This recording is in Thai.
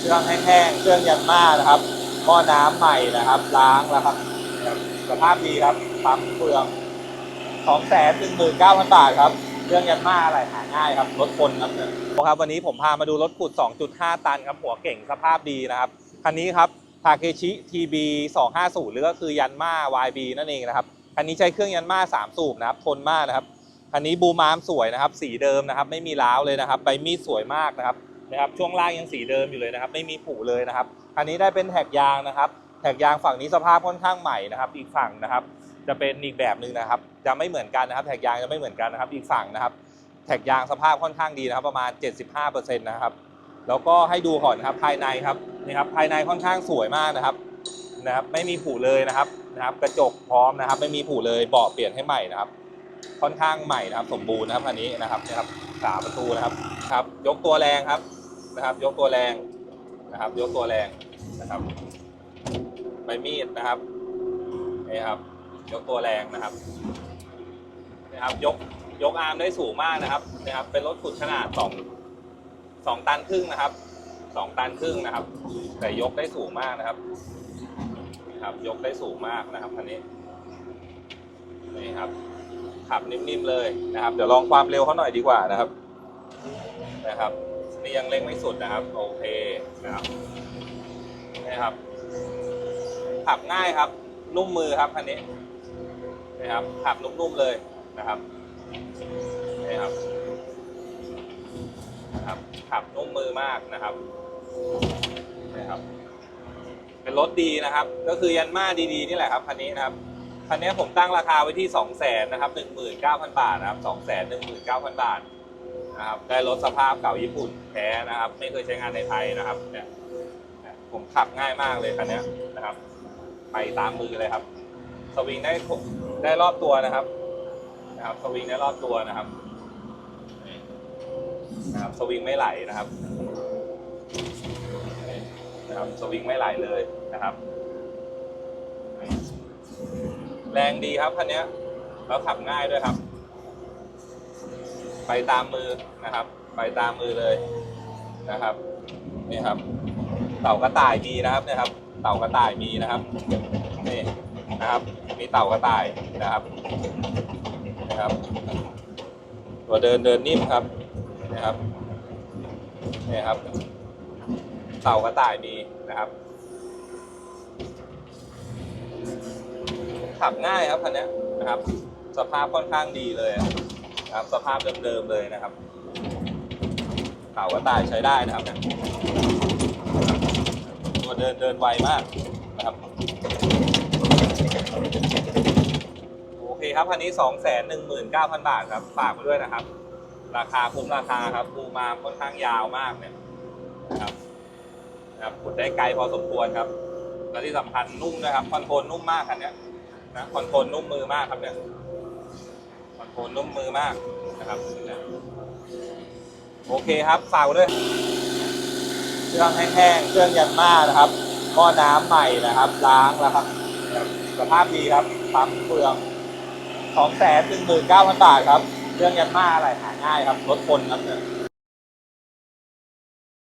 เครื่องแห้งๆเครื่องยันมานะครับหม้อน้ำใหม่นะครับ ล้างแล้วครับนะครับสภาพดีครับปั๊มเปลืองสองแสนหนึ่งหมื่นเก้าพันบาทครับเครื่องยันมาอะไรหาง่ายครับรถคนครับเนี่ยครับวันนี้ผมพามาดูรถขุด 2.5 ตันครับหัวเก่งสภาพดีนะครับคันนี้ครับทาเคชิ TB 250หรือก็คือยันมา YB นั่นเองนะครับคันนี้ใช้เครื่องยันมา 3 สูบนะครับทนมากนะครับคันนี้บูมามสวยนะครับ สีเดิมนะครับ ไม่มีร้าวเลยนะครับใบมีดสวยมากนะครับ นะครับช่วงล่างยังสีเดิมอยู่เลยนะครับ ไม่มีผุเลยนะครับคันนี้ได้เป็นแท็กยางนะครับ แท็กยางฝั่งนี้สภาพค่อนข้างใหม่นะครับ อีกฝั่งนะครับ จะเป็นอีกแบบหนึ่งนะครับ จะไม่เหมือนกันนะครับ แท็กยางจะไม่เหมือนกันนะครับ อีกฝั่งนะครับ แท็กยางสภาพค่อนข้างดีนะครับ ประมาณ 75%นะครับแล้วก็ให้ดูก่อนนะครับภายในครับนี่ครับภายในค่อนข้างสวยมากนะครับนะครับ ไม่มีผุเลยนะครับนะครับ กระจกพร้อมนะครับ ไม่มีผุเลยเบาะเปลี่ยนให้ใหม่นะครับ ค่อนข้างใหม่นะครับ สมบูรณ์นะครับอันนี้นะครับนะครับฝาประตูนะครับครับ ยกตัวแรงครับ นะครับ ยกตัวแรงนะครับ ยกตัวแรงนะครับใบมีดนะครับนี่ครับ ยกตัวแรงนะครับนะครับ ยกยกอาร์มได้สูงมากนะครับนะครับ เป็นรถขุดขนาดสองสองตันครึ่งนะครับสองตันครึ่งนะครับ แต่ยกได้สูงมากนะครับนะครับ ยกได้สูงมากนะครับคันนี้นี่ครับ ขับนิ่มๆเลยนะครับ เดี๋ยวลองความเร็วเขาหน่อยดีกว่านะครับนะครับ นี่ยังเร่งไม่สุดนะครับ โอเคนะครับนี่ครับขับง่ายครับ นุ่มมือครับคันนี้นะครับขับนุ่มๆเลยนะครับนี่ครับนะครับขับนุ่มมือมากนะครับนี่ครับ เป็นรถดีนะครับ ก็คือยันมาดีๆนี่แหละครับคันนี้นะครับคันนี้ผมตั้งราคาไว้ที่ 2 0 0แสนนะครับ 19,000 บาทนะครับ 2 1 9 0 0 0 บาท นะครับได้รถสภาพเก่าญี่ปุ่นแท้นะครับ ไม่เคยใช้งานในไทยนะครับเนี่ยผมขับง่ายมากเลยคันนี้นะครับ ไปตามมือเลยครับ สวิงได้ได้รอบตัวนะครับ นะครับ สวิงได้รอบตัวนะครับนะครับสวิงไม่ไหลนะครับนะครับสวิงไม่ไหลเลยนะครับ แรงดีครับคันนี้แล้วขับง่ายด้วยครับ ไปตามมือนะครับ ไปตามมือเลยนะครับนี่ครับ เต่ากระต่ายมีนะครับนี่ครับ เต่ากระต่ายมีนะครับนี่นะครับมีเต่ากระต่ายนะครับนะครับ ตัวเดินเดินนิ่มครับนะครับนี่ครับ เต่ากระต่ายมีนะครับขับง่ายครับคันนี้นะครับ สภาพค่อนข้างดีเลย ครับสภาพเดิมๆเลยนะครับเต่ากระต่ายใช้ได้นะครับเนี่ยตัวเดินเดินไวมากนะครับโอเคครับคันนี้2 1 9 0 0 0บาทครับฝากมาด้วยนะครับ ราคาคุ้มราคาครับปูมาค่อนข้างยาวมากเนี่ยนะครับนะครับขุดได้ไกลพอสมควรครับและที่สำคัญนุ่มนะครับคอนโทรลนุ่มมากคันนี้นะคอนโทรลนุ่มมือมากครับเนี่ย คนโทรลนุ่มมือมากนะครับ โอเคครับฝากไว้ด้วยเครื่องแห้งๆเครื่องยันมานะครับหม้อน้ำใหม่นะครับ ล้างแล้วครับนะครับ สภาพดีครับปั๊มเปลืองสองแสนหนึ่งหมื่นเก้าพันบาทครับ เครื่องยันมาอะไรหาง่ายครับรถคนครับเนี่ย